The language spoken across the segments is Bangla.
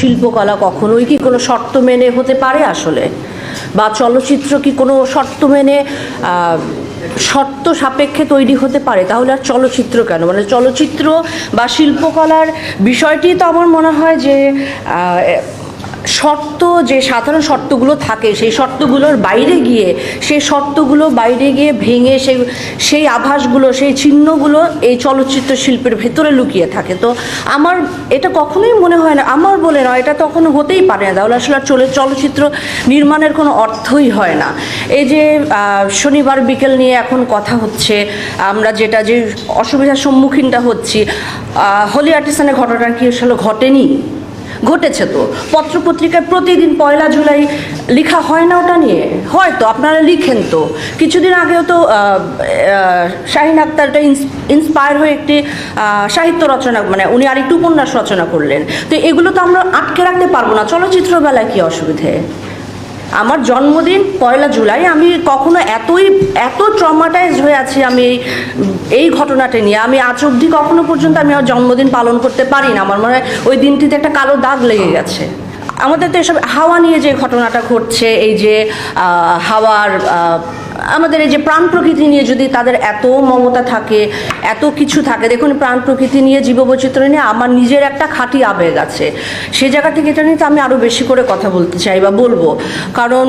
শিল্পকলা কখনোই কি কোনো শর্ত মেনে হতে পারে আসলে? বা চলচ্চিত্র কি কোনো শর্ত মেনে শর্ত সাপেক্ষে তৈরি হতে পারে? তাহলে আর চলচ্চিত্র কেন? মানে চলচ্চিত্র বা শিল্পকলার বিষয়টি তো আমার মনে হয় যে শর্ত, যে সাধারণ শর্তগুলো থাকে, সেই শর্তগুলোর বাইরে গিয়ে, সেই শর্তগুলো বাইরে গিয়ে ভেঙে সেই সেই আভাসগুলো, সেই চিহ্নগুলো এই চলচ্চিত্র শিল্পের ভেতরে লুকিয়ে থাকে। তো আমার, এটা কখনোই মনে হয় না, আমার বলে নয়, এটা তখনও হতেই পারে না। তাহলে আসলে চলে, চলচ্চিত্র নির্মাণের কোনো অর্থই হয় না। এই যে শনিবার বিকেল নিয়ে এখন কথা হচ্ছে, আমরা যেটা যে অসুবিধার সম্মুখীনটা হচ্ছি হোলি আর্টিসানের ঘটনা কি আসলে ঘটেনি? ঘটেছে তো। পত্রপত্রিকায় প্রতিদিন পয়লা জুলাই লেখা হয় না ওটা নিয়ে? হয়তো আপনারা লিখেন তো। কিছুদিন আগেও তো শাহিন আক্তারটা ইন্সপায়ার হয়ে একটি সাহিত্য রচনা মানে উনি আরেকটু উপন্যাস রচনা করলেন। তো এগুলো তো আমরা আটকে রাখতে পারব না। চলচ্চিত্রবেলায় কী অসুবিধে? আমার জন্মদিন পয়লা জুলাই। আমি কখনো এতই, এত ট্রমাটাইজ হয়ে আছি আমি এই এই ঘটনাটা নিয়ে। আমি আজ অবধি কখনো পর্যন্ত আমি আমার জন্মদিন পালন করতে পারি না। আমার মনে হয় ওই দিনটিতে একটা কালো দাগ লেগে গেছে। আমাদের তো এসব হাওয়া নিয়ে যে ঘটনাটা ঘটছে, এই যে হাওয়ার আমাদের এই যে প্রাণ প্রকৃতি নিয়ে যদি তাদের এত মমতা থাকে, এত কিছু থাকে, দেখুন প্রাণ প্রকৃতি নিয়ে জীববৈচিত্র্য নিয়ে আমার নিজের একটা খাঁটি আবেগ আছে। সে জায়গা থেকে এটা নিয়ে তো আমি আরও বেশি করে কথা বলতে চাই বা বলব। কারণ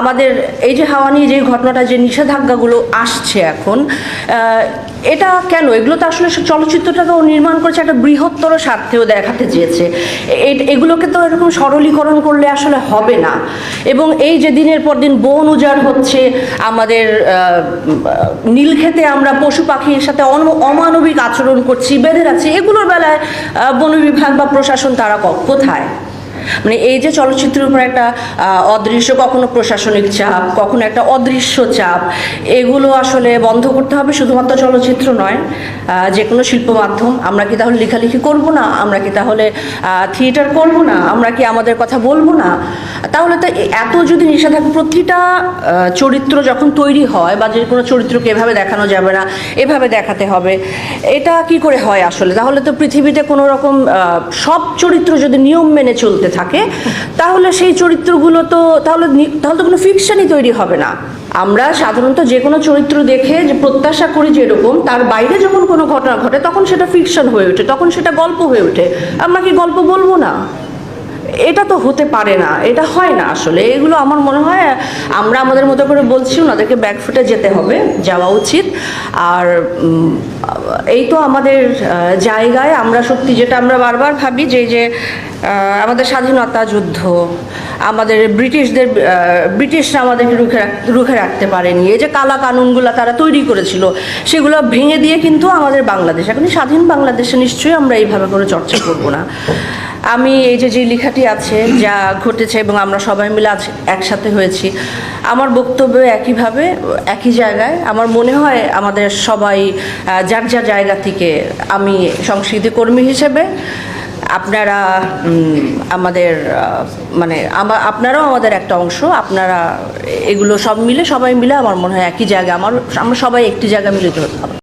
আমাদের এই যে হাওয়া নিয়ে যে ঘটনাটা, যে নিষেধাজ্ঞাগুলো আসছে এখন এটা কেন? এগুলো তো আসলে চলচ্চিত্রটাকে ও নির্মাণ করেছে একটা বৃহত্তর স্বার্থেও দেখাতে চেয়েছে। এগুলোকে তো এরকম সরলীকরণ করলে আসলে হবে না। এবং এই যে দিনের পর দিন বন উজাড় হচ্ছে আমাদের নীলক্ষেতে আমরা পশু পাখির সাথে অমানবিক আচরণ করছি, বেঁধে রাখছি, এগুলোর বেলায় বন বিভাগ বা প্রশাসন তারা কোথায়? মানে এই যে চলচ্চিত্রের উপর একটা অদৃশ্য, কখনো প্রশাসনিক চাপ, কখনো একটা অদৃশ্য চাপ, এগুলো আসলে বন্ধ করতে হবে, শুধুমাত্র চলচ্চিত্র নয় যে কোনো শিল্প মাধ্যম। আমরা কি তাহলে লেখালেখি করব না? আমরা কি তাহলে থিয়েটার করব না? আমরা কি আমাদের কথা বলব না? তাহলে তো এত যদি নিষেধাজ্ঞা, প্রতিটা চরিত্র যখন তৈরি হয় বা যে কোনো চরিত্রকে এভাবে দেখানো যাবে না, এভাবে দেখাতে হবে, এটা কি করে হয় আসলে? তাহলে তো পৃথিবীতে কোনো রকম সব চরিত্র যদি নিয়ম মেনে চলতে থাকে, তাহলে সেই চরিত্রগুলো তো, তাহলে তাহলে তো কোনো ফিকশনই তৈরি হবে না। আমরা সাধারণত যে কোনো চরিত্র দেখে যে প্রত্যাশা করি যেরকম, তার বাইরে যখন কোনো ঘটনা ঘটে, তখন সেটা ফিকশন হয়ে ওঠে, তখন সেটা গল্প হয়ে ওঠে। আমরা কি গল্প বলব না? এটা তো হতে পারে না, এটা হয় না আসলে। এগুলো আমার মনে হয় আমরা আমাদের মতো করে বলছি ওনাদেরকে ব্যাকফুটে যেতে হবে, যাওয়া উচিত। আর এই তো আমাদের জায়গায় আমরা সত্যি যেটা আমরা বারবার ভাবি যে যে আমাদের স্বাধীনতা যুদ্ধ, আমাদের ব্রিটিশদের ব্রিটিশরা আমাদেরকে রুখে রুখে রাখতে পারেনি। এই যে কালা কানুনগুলো তারা তৈরি করেছিল, সেগুলো ভেঙে দিয়ে কিন্তু আমাদের বাংলাদেশ এখন স্বাধীন বাংলাদেশে নিশ্চয়ই আমরা এইভাবে করে চর্চা করব না। আমি এই যে যে লেখাটি আছে, যা ঘটেছে এবং আমরা সবাই মিলে আজ একসাথে হয়েছি, আমার বক্তব্য একইভাবে, একই জায়গায়। আমার মনে হয় আমাদের সবাই যার যার জায়গা থেকে আমি সংস্কৃতি কর্মী হিসেবে, আপনারা আমাদের মানে আপনারাও আমাদের একটা অংশ, আপনারা এগুলো সব মিলে সবাই মিলে আমার মনে হয় একই জায়গা আমার, আমরা সবাই একটি জায়গায় মিলিত হতে হবে।